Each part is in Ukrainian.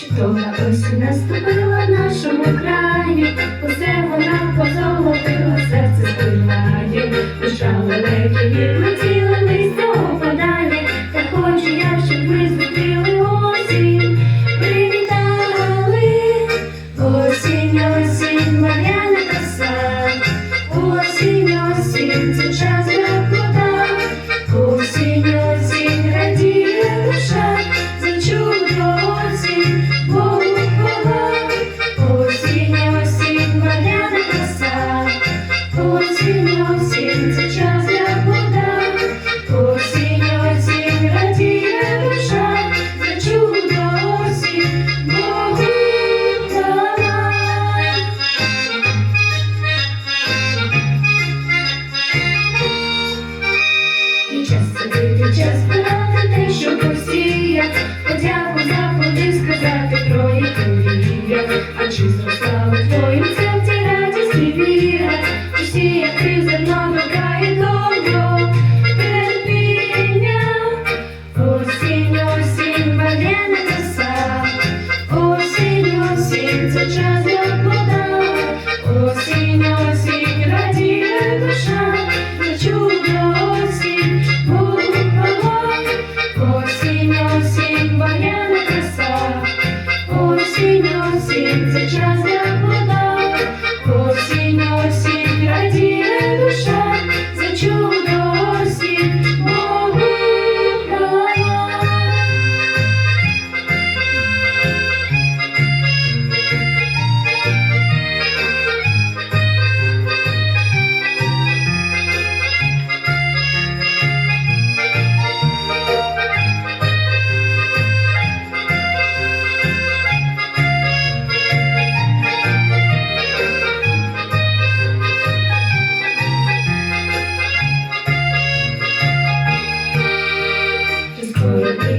Чудова осінь наступила нашому краю, усе вона позолота just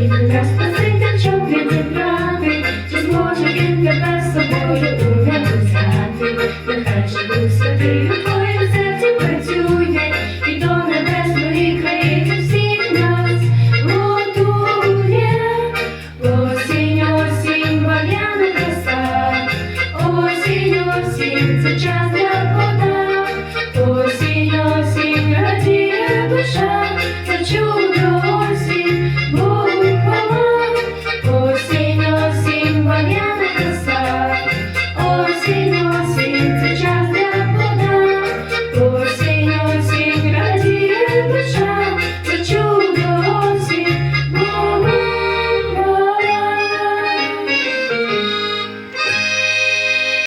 Thank you.